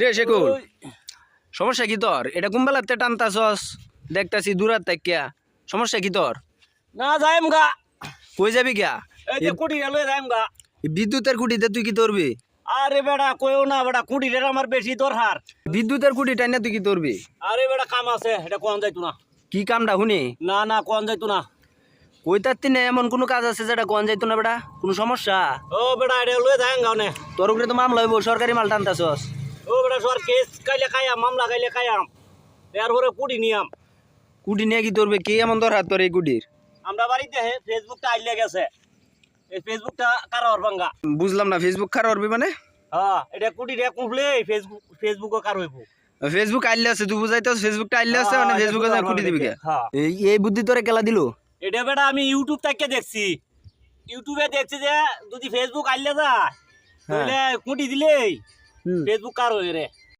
রে সমস্যা কি তোর? এটা কুম্বালাতে টানতাছস? দেখতাছি দূরাত তাকিয়া সমস্যা কি তোর? না যাইম গা। কই যাবি এই কুটি গেল যাইম গা। বিদ্যুতের কুটিতে তুই কি ধরবি? আরে বেড়া কইও না বেটা কুটিটার আমার বেশি দরকার বিদ্যুতের কুটি টাইনা তুই কি ধরবি? আরে বেটা কাম আছে এটা কোন যাইতো না। কি কামটা শুনি? না না কোন যাইতো না। কই তার তিনে এমন কোনো কাজ আছে যেটা কোন যাইতো না বেটা? কোনো সমস্যা? ও বেড়া এটা লয়ে যাইম গাও তোর উপরে তো মামলা হইব সরকারি মাল টানতাছস। ও বেটা সর কেস কাইলে খাইয়াম মামলা কাইলে খাইয়াম এরপরে কুটি নিয়াম কুটি নিয়ে কি ধরবে? কে এমন দরকার তোর এই কুটির? আমরা বাড়িতে হে ফেসবুকটা আইলে গেছে। এই ফেসবুকটা কারোর ভাঙ্গা? বুঝলাম না ফেসবুক হবি মানে? হ্যাঁ এটা কুটি রে কুফলে ফেসবুক ফেসবুকও কার হইব? ফেসবুক আইলে আছে তুই ফেসবুকটা আইলে আছে হ্যাঁ, মানে ফেসবুকে কুটি দিবি কে? হ্যাঁ। এই এই বুদ্ধি তোরে কেলা দিলো? এটা বেটা আমি ইউটিউব থেকে দেখছি। ইউটিউবে দেখছি যে যদি ফেসবুক আইলে যায় তাহলে কুটি দিলেই। হুম। ফেসবুক কার হয়ে রে